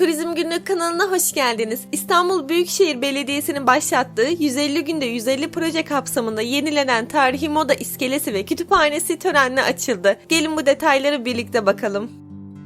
Turizm Günlük kanalına hoş geldiniz. İstanbul Büyükşehir Belediyesi'nin başlattığı 150 günde 150 proje kapsamında yenilenen tarihi moda iskelesi ve kütüphanesi törenle açıldı. Gelin bu detayları birlikte bakalım.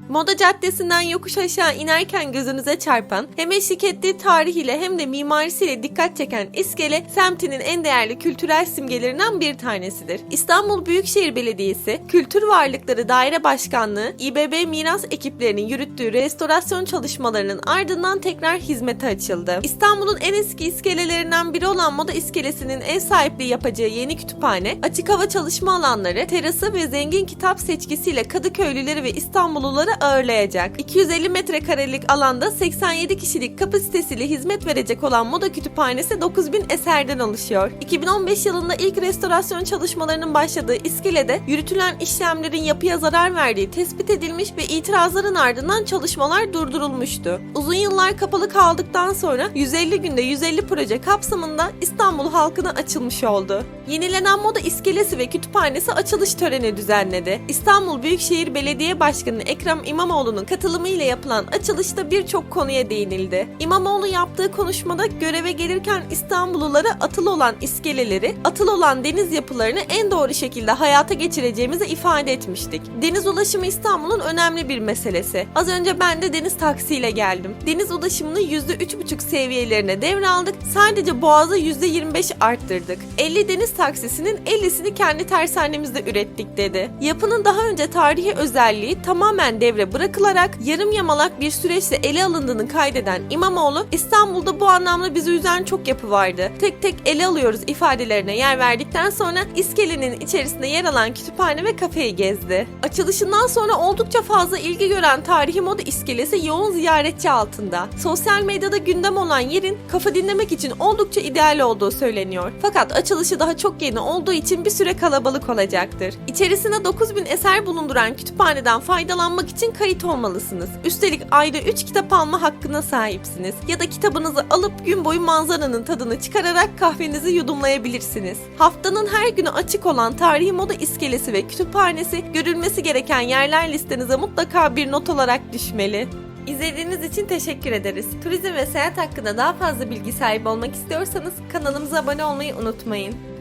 Moda Caddesi'nden yokuş aşağı inerken gözünüze çarpan, hem eşlik ettiği tarihiyle hem de mimarisiyle dikkat çeken iskele, semtinin en değerli kültürel simgelerinden bir tanesidir. İstanbul Büyükşehir Belediyesi, Kültür Varlıkları Daire Başkanlığı, İBB Miras ekiplerinin yürüttüğü restorasyon çalışmalarının ardından tekrar hizmete açıldı. İstanbul'un en eski iskelelerinden biri olan Moda İskelesi'nin ev sahipliği yapacağı yeni kütüphane, açık hava çalışma alanları, terası ve zengin kitap seçkisiyle Kadıköylüleri ve İstanbulluları ağırlayacak. 250 metrekarelik alanda 87 kişilik kapasitesiyle hizmet verecek olan Moda Kütüphanesi 9000 eserden oluşuyor. 2015 yılında ilk restorasyon çalışmalarının başladığı iskelede yürütülen işlemlerin yapıya zarar verdiği tespit edilmiş ve itirazların ardından çalışmalar durdurulmuştu. Uzun yıllar kapalı kaldıktan sonra 150 günde 150 proje kapsamında İstanbul halkına açılmış oldu. Yenilenen Moda İskelesi ve Kütüphanesi açılış töreni düzenledi. İstanbul Büyükşehir Belediye Başkanı Ekrem İmamoğlu'nun katılımıyla yapılan açılışta birçok konuya değinildi. İmamoğlu yaptığı konuşmada göreve gelirken İstanbullulara atıl olan iskeleleri, atıl olan deniz yapılarını en doğru şekilde hayata geçireceğimizi ifade etmiştik. Deniz ulaşımı İstanbul'un önemli bir meselesi. Az önce ben de deniz taksiyle geldim. Deniz ulaşımını %3,5 seviyelerine devraldık. Sadece boğazı %25 arttırdık. 50 deniz taksisinin 50'sini kendi tersanemizde ürettik dedi. Yapının daha önce tarihi özelliği tamamen devre bırakılarak yarım yamalak bir süreçle ele alındığını kaydeden İmamoğlu, İstanbul'da bu anlamda bizi üzen çok yapı vardı. Tek tek ele alıyoruz ifadelerine yer verdikten sonra iskelenin içerisinde yer alan kütüphane ve kafeyi gezdi. Açılışından sonra oldukça fazla ilgi gören tarihi moda iskelesi yoğun ziyaretçi altında. Sosyal medyada gündem olan yerin kafa dinlemek için oldukça ideal olduğu söyleniyor. Fakat açılışı daha çok yeni olduğu için bir süre kalabalık olacaktır. İçerisinde 9000 eser bulunduran kütüphaneden faydalanmak için kayıt olmalısınız. Üstelik ayda 3 kitap alma hakkına sahipsiniz. Ya da kitabınızı alıp gün boyu manzaranın tadını çıkararak kahvenizi yudumlayabilirsiniz. Haftanın her günü açık olan tarihi moda iskelesi ve kütüphanesi görülmesi gereken yerler listenize mutlaka bir not olarak düşmeli. İzlediğiniz için teşekkür ederiz. Turizm ve seyahat hakkında daha fazla bilgi sahibi olmak istiyorsanız kanalımıza abone olmayı unutmayın.